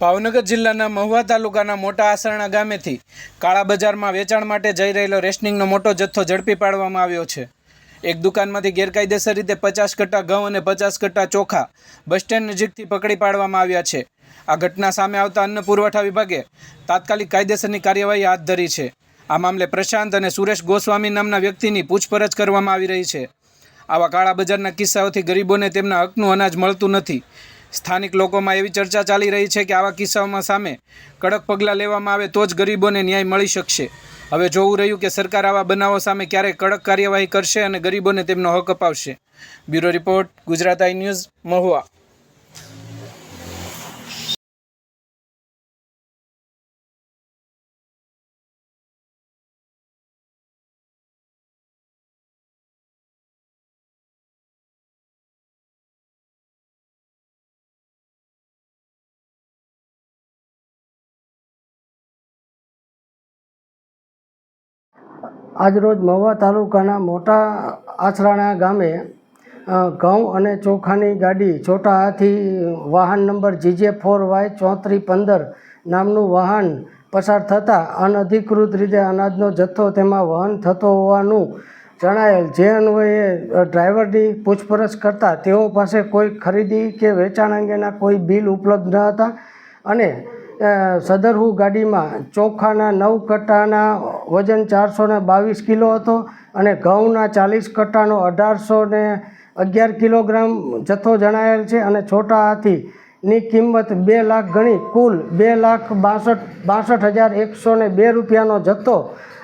ભાવનગર જિલ્લાના મહુવા તાલુકાના મોટા આસરણા ગામેથી કાળા બજારમાં વેચાણ માટે જઈ રહેલો રેશનિંગનો મોટો જથ્થો ઝડપી પાડવામાં આવ્યો છે. એક દુકાનમાંથી ગેરકાયદેસર રીતે પચાસ કટ્ટા ઘઉં અને પચાસ કટ્ટા ચોખા બસ સ્ટેન્ડ નજીકથી પકડી પાડવામાં આવ્યા છે. આ ઘટના સામે આવતા અન્ન પુરવઠા વિભાગે તાત્કાલિક કાયદેસરની કાર્યવાહી હાથ ધરી છે. આ મામલે પ્રશાંત અને સુરેશ ગોસ્વામી નામના વ્યક્તિની પૂછપરછ કરવામાં આવી રહી છે. આવા કાળા બજારના કિસ્સાઓથી ગરીબોને તેમના હકનું અનાજ મળતું નથી. સ્થાનિક લોકોમાં એવી ચર્ચા ચાલી રહી છે કે આવા કિસ્સાઓમાં સામે કડક પગલાં લેવામાં આવે તો જ ગરીબોને ન્યાય મળી શકશે. હવે જોવું રહ્યું કે સરકાર આવા બનાવો સામે ક્યારે કડક કાર્યવાહી કરશે અને ગરીબોને તેમનો હક અપાવશે. Bureau report, Gujarat I news, Mahuva. આજરોજ મહુવા તાલુકાના મોટા આસરાણા ગામે ઘઉં અને ચોખાની ગાડી છોટા હાથી વાહન નંબર જીજે ફોર વાય ચોત્રી પંદર નામનું વાહન પસાર થતાં અનધિકૃત રીતે અનાજનો જથ્થો તેમાં વહન થતો હોવાનું જણાયેલ. જે અન્વયે ડ્રાઈવરની પૂછપરછ કરતાં તેઓ પાસે કોઈ ખરીદી કે વેચાણ અંગેના કોઈ બિલ ઉપલબ્ધ ન હતા અને સદરહુ ગાડીમાં ચોખાના નવ કટ્ટાના વજન ચારસો ને બાવીસ કિલો હતો અને ઘઉંના ચાલીસ કટ્ટાનો અઢારસો ને અગિયાર કિલોગ્રામ જથ્થો જણાયેલ છે અને છોટા હાથીની કિંમત બે લાખ ગણી, કુલ બે લાખ બાસઠ બાસઠ હજાર એકસો ને બે રૂપિયાનો જથ્થો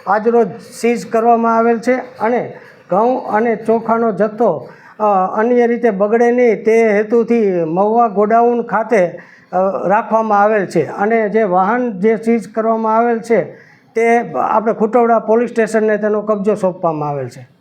આજરોજ સીઝ કરવામાં આવેલ છે અને ઘઉં અને ચોખાનો જથ્થો અન્ય રીતે બગડે નહીં તે હેતુથી મહુવા ગોડાઉન ખાતે રાખવામાં આવેલ છે. અને જે વાહન જે સીઝ કરવામાં આવેલ છે તે આપણે ખુટવડા પોલીસ સ્ટેશનને તેનો કબજો સોંપવામાં આવેલ છે.